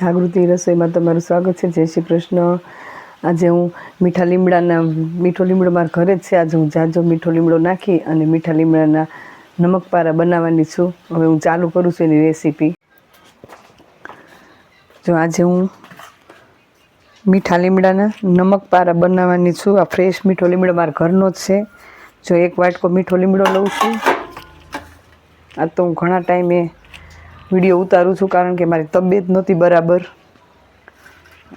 જાગૃતિ રસોઈમાં તમારું સ્વાગત છે. જય શ્રી કૃષ્ણ. આજે હું મીઠા લીમડાના, મીઠો લીમડો મારા ઘરે જ છે. આજે હું જાજો મીઠો લીમડો નાખી અને મીઠા લીમડાના નમકપારા બનાવવાની છું. હવે હું ચાલુ કરું છું એની રેસીપી. જો આજે હું મીઠા લીમડાના નમકપારા બનાવવાની છું. આ ફ્રેશ મીઠો લીમડો મારા ઘરનો જ છે. જો એક વાટકો મીઠો લીમડો લઉં છું. આ તો હું ઘણા ટાઈમે વીડિયો ઉતારું છું કારણ કે મારી તબિયત નહોતી બરાબર.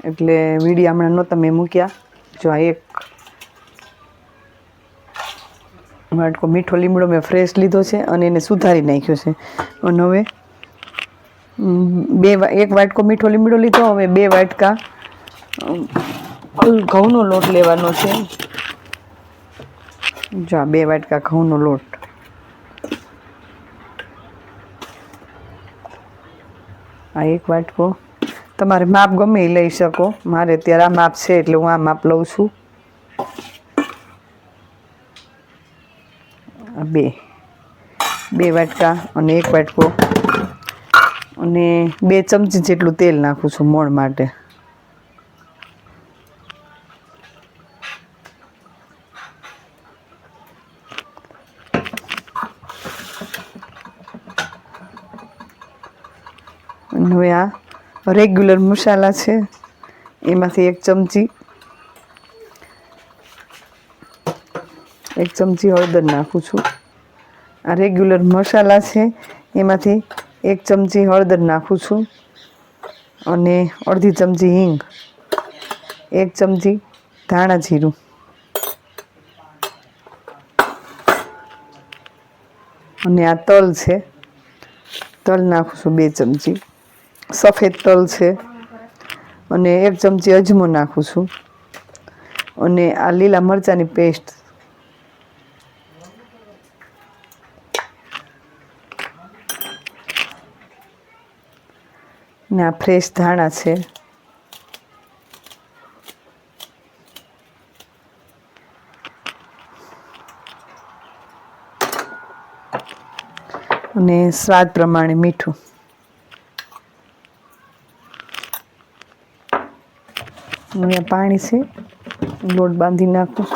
એટલે વીડિયો હમણાં નહોતા મેં મૂક્યા. જો આ એક વાટકો મીઠો લીમડો મેં ફ્રેશ લીધો છે અને એને સુધારી નાખ્યો છે. અને હવે બે એક વાટકો મીઠો લીમડો લીધો, હવે બે વાટકા ઘઉંનો લોટ લેવાનો છે. જો આ બે વાટકા ઘઉંનો લોટ. આ એક વાટકો તમારે માપ ગમે એ લઈ શકો. મારે અત્યારે આ માપ છે એટલે હું આ માપ લઉં છું. બે. બે વાટકા અને એક વાટકો. અને બે ચમચી જેટલું તેલ નાખું છું મોણ માટે. હવે આ રેગ્યુલર મસાલા છે. એમાંથી એક ચમચી એક ચમચી હળદર નાખું છું. આ રેગ્યુલર મસાલા છે, એમાંથી એક ચમચી હળદર નાખું છું. અને અડધી ચમચી હિંગ, એક ચમચી ધાણા જીરું. અને આ તલ છે, તલ નાખું છું બે ચમચી. સફેદ તલ છે. અને એક ચમચી અજમો નાખું છું. અને આ લીલા મરચાંની પેસ્ટ. ને ફ્રેશ ધાણા છે. અને સ્વાદ પ્રમાણે મીઠું. અહીંયા પાણી છે. લોટ બાંધી નાખું.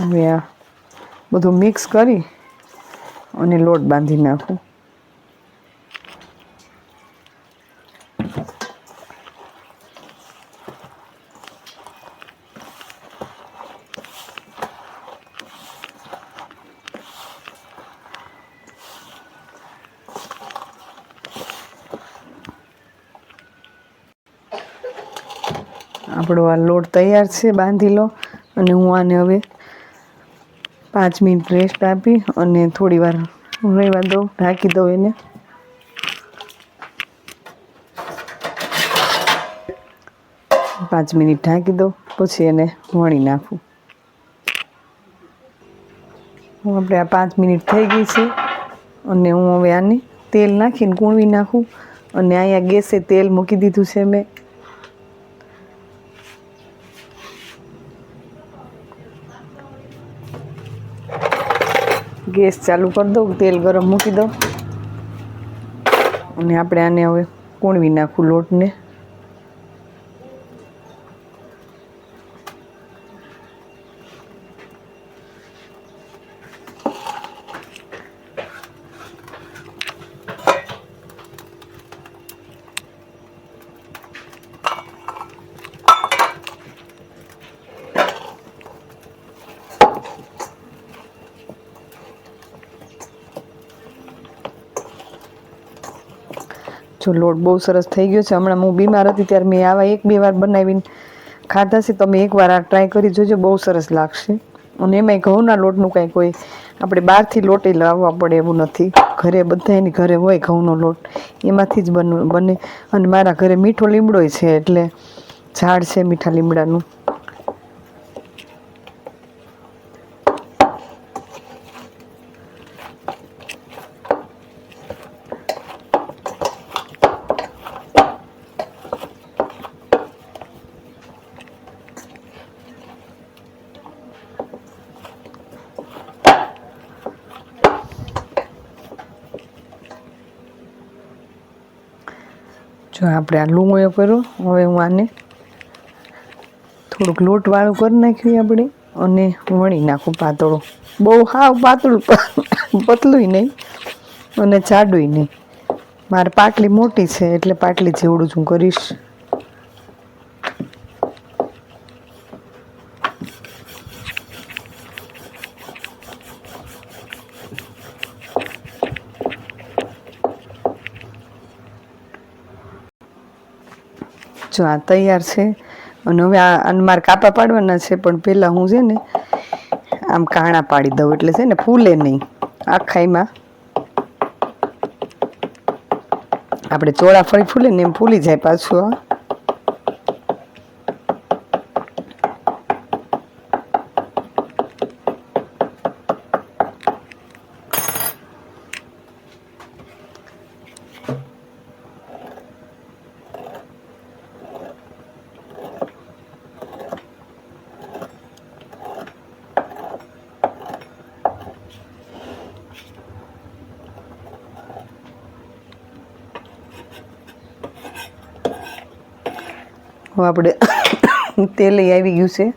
હવે આ બધું મિક્સ કરી અને લોટ બાંધી નાખું. આપણો આ લોટ તૈયાર છે, બાંધી લો અને હું આને હવે પાંચ મિનિટ રેસ્ટ આપી અને થોડી વાર રહેવા દઉં, ઢાંકી દઉં એને. પાંચ મિનિટ ઢાંકી દઉં, પછી એને વણી નાખું. હું આપણે આ પાંચ મિનિટ થઈ ગઈ છે અને હું હવે આને તેલ નાખીને કૂણવી નાખું અને અહીંયા ગેસે તેલ મૂકી દીધું છે મેં. ગેસ ચાલુ કરી દઉં, તેલ ગરમ મૂકી દઉં. અને આપણે આને હવે કૂણવી નાખું લોટને જો લોટ બહુ સરસ થઈ ગયો છે. હમણાં હું બીમાર હતી ત્યારે મેં આવા એક બે વાર બનાવીને ખાધા છે. તમે એકવાર આ ટ્રાય કરી જોજો, બહુ સરસ લાગશે. અને એમાંય ઘઉંના લોટનું કાંઈ કોઈ આપણે બહારથી લોટે લાવવા પડે એવું નથી. ઘરે બધા એની ઘરે હોય ઘઉંનો લોટ. એમાંથી જ બન બને. અને મારા ઘરે મીઠો લીમડોય છે એટલે ઝાડ છે મીઠા લીમડાનું. આપણે આ લૂંગોયો કર્યો, હવે હું આને થોડુંક લોટવાળું કરી નાખ્યું આપણે અને વણી નાખું પાતળું. બહુ હાવ પાતળું પતલું નહીં અને જાડું નહીં. મારે પાટલી મોટી છે એટલે પાટલી જેવડું જ હું કરીશ. જો આ તૈયાર છે. અને હવે આ અનમાર કાપા પાડવાના છે, પણ પહેલાં હું છે ને આમ કાણા પાડી દઉં, એટલે છે ને ફૂલે નહીં. આખાઈમાં આપણે ચોળા ફરી ફૂલે ને એમ ફૂલી જાય પાછું આપણે તેલ લઈ આવી ગયું છે.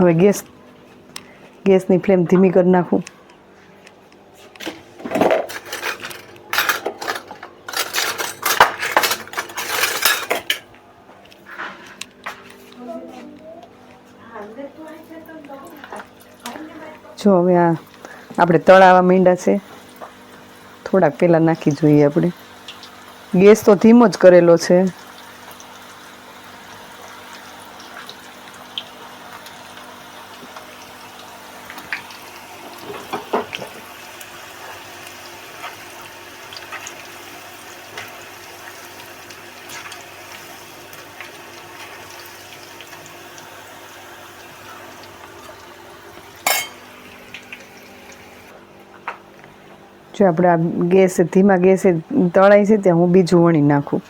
હવે ગેસ, ગેસની ફ્લેમ ધીમી કરી નાખું. જો, હવે આ આપણે તળાવા માંડ્યા છે. થોડાક પહેલાં નાખી જોઈએ આપણે. ગેસ તો ધીમો જ કરેલો છે. જો આપણે આ ગેસ ધીમા ગેસે તળાય છે, ત્યાં હું બીજું વણી નાખું.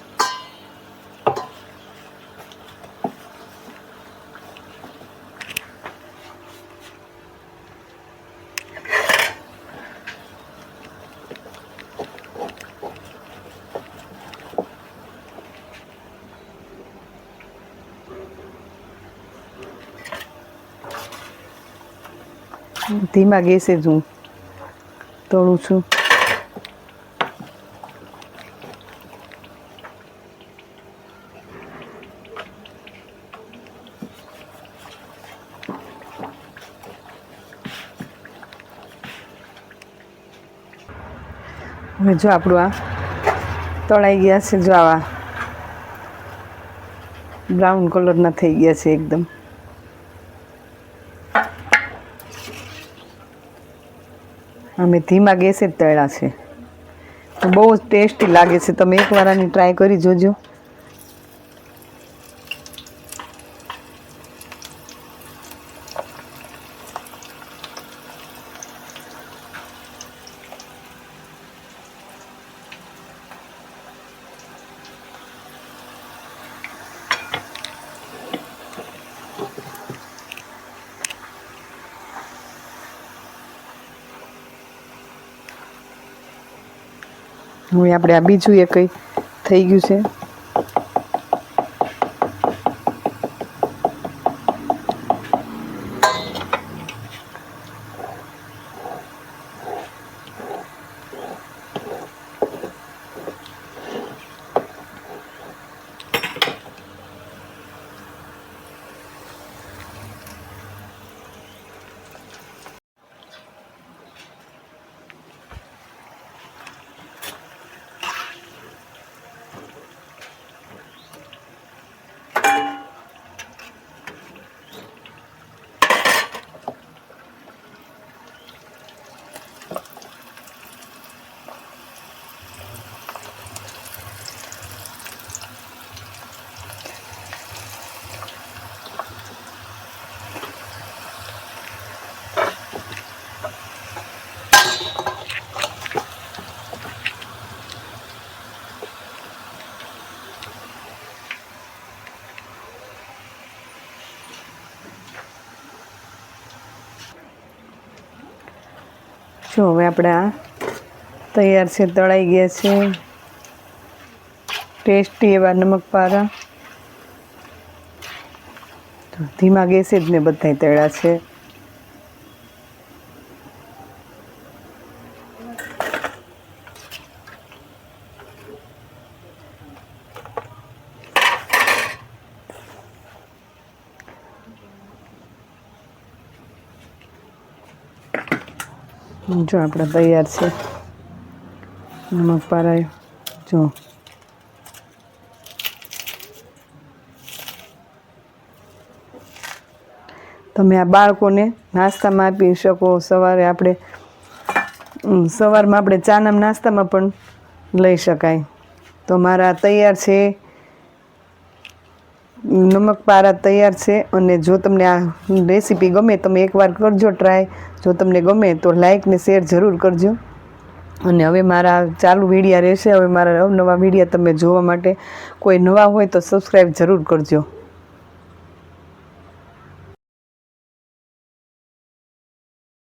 ધીમા ગેસે જ હું તળું છું. હવે જો આપણું આ તળાઈ ગયા છે, જો આવા બ્રાઉન કલરના થઈ ગયા છે એકદમ. અમે ધીમા ગેસે જ તળ્યા છે. બહુ જ ટેસ્ટી લાગે છે. તમે એકવાર આની ટ્રાય કરી જોજો. હવે આપણે આ બીજું એ કંઈ થઈ ગયું છે. જો હવે આપણે આ તૈયાર છે, તળાઈ ગયા છે. ટેસ્ટી એવા નમક પારા. ધીમા ગેસે જ ને બધાય તળ્યા છે. જો આપણે તૈયાર છે. નમક પારાય જો. તમે આ બાળકોને નાસ્તામાં આપી શકો. સવારે આપણે સવારમાં આપણે ચાના નાસ્તામાં પણ લઈ શકાય. તો મારા તૈયાર છે. નમક પારા તૈયાર છે અને જો તમને આ રેસીપી ગમે તમે એકવાર કરજો ટ્રાય જો તમને ગમે તો લાઇક ને શેર જરૂર કરજો. અને હવે મારા ચાલુ વિડીયા રહેશે. હવે મારા નવા વિડીયા તમે જોવા માટે કોઈ નવા હોય તો સબસ્ક્રાઈબ જરૂર કરજો.